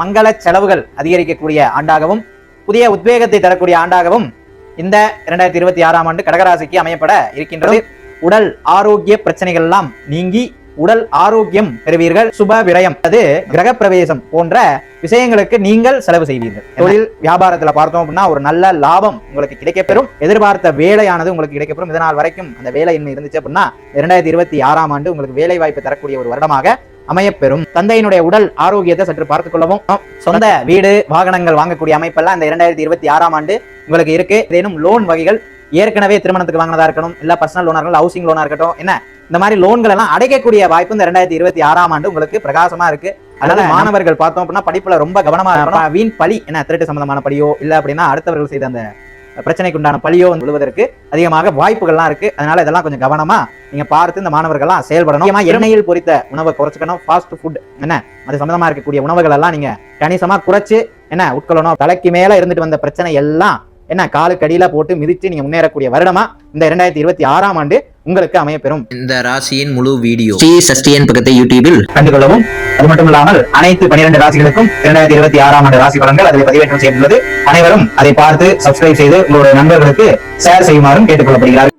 மங்கள செலவுகள் அதிகரிக்கக்கூடிய ஆண்டாகவும் புதிய உத்வேகத்தை தரக்கூடிய ஆண்டாகவும் இந்த இரண்டாயிரத்தி இருபத்தி ஆறாம் ஆண்டு கடகராசிக்கு அமையப்பட இருக்கின்றது. உடல் ஆரோக்கிய பிரச்சனைகள் எல்லாம் நீங்கி உடல் ஆரோக்கியம் பெறுவீர்கள். சுப விரயம் அது கிரக பிரவேசம் போன்ற விஷயங்களுக்கு நீங்கள் செலவு செய்வீர்கள். தொழில் வியாபாரத்துல பார்த்தோம் அப்படின்னா ஒரு நல்ல லாபம் உங்களுக்கு கிடைக்கப்பெறும். எதிர்பார்த்த வேலையானது உங்களுக்கு கிடைக்கப்பெறும். இதனால் வரைக்கும் அந்த வேலையின்மை இருந்துச்சு அப்படின்னா இரண்டாயிரத்தி இருபத்தி ஆறாம் ஆண்டு உங்களுக்கு வேலை வாய்ப்பு தரக்கூடிய ஒரு வருடமாக அமையப்பெறும். தந்தையினுடைய உடல் ஆரோக்கியத்தை சற்று பார்த்துக் கொள்ளவும். சொந்த வீடு வாகனங்கள் வாங்கக்கூடிய அமைப்பெல்லாம் இந்த இரண்டாயிரத்தி இருபத்தி ஆறாம் ஆண்டு உங்களுக்கு இருக்கு. ஏதேனும் லோன் வகைகள் ஏற்கனவே திருமணத்துக்கு வாங்கினதா இருக்கணும் இல்ல பர்சனல் லோனா இருக்கணும் ஹவுசிங் லோனா இருக்கட்டும் என்ன? இந்த மாதிரி லோன்கள் எல்லாம் அடைக்கக்கூடிய வாய்ப்பு இந்த ரெண்டாயிரத்தி இருபத்தி ஆறாம் ஆண்டு உங்களுக்கு பிரகாசமா இருக்கு. அதனால மாணவர்கள் பார்த்தோம் அப்படின்னா படிப்புல ரொம்ப கவனமா இருக்கணும். வீண் பழி என்ன திருட்டு சம்பந்தமான பழியோ இல்ல அப்படின்னா அடுத்தவர்கள் செய்த அந்த பிரச்சனைக்கு உண்டான பழியோ விழுவதற்கு அதிகமாக வாய்ப்புகள்லாம் இருக்கு. அதனால இதெல்லாம் கொஞ்சம் கவனமா நீங்க பார்த்து இந்த மாணவர்கள்லாம் செயல்படணும். எண்ணெயில் பொறித்த உணவை குறைச்சிக்கணும். ஃபாஸ்ட் ஃபுட் என்ன? அது சம்மந்தமா இருக்கக்கூடிய உணவுகள் எல்லாம் நீங்க கணிசமா குறைச்சு என்ன உட்கொள்ளணும். தலைக்கு மேல இருந்துட்டு வந்த பிரச்சனை எல்லாம் என்ன காலுக்கு அடியில போட்டு மிதிச்சு நீங்க முன்னேறக்கூடிய வருடமா இந்த இரண்டாயிரத்தி இருபத்தி ஆறாம் ஆண்டு உங்களுக்கு அமையப்பெறும். இந்த ராசியின் முழு வீடியோ. ஸ்ரீ சஷ்டியன் பக்கத்தை யூடியூபில் கண்டுகொள்ளவும் அது மட்டும் இல்லாமல் அனைத்து பனிரெண்டு ராசிகளுக்கும் இரண்டாயிரத்தி இருபத்தி ஆறாம் ஆண்டு ராசி பலன்கள் அதில் பதிவேற்றம் செய்துள்ளது அனைவரும் அதை பார்த்து சப்ஸ்கிரைப் செய்து உங்களுடைய நண்பர்களுக்கு ஷேர் செய்யுமாறும் கேட்டுக்கொள்ளப்படுகிறார்கள்.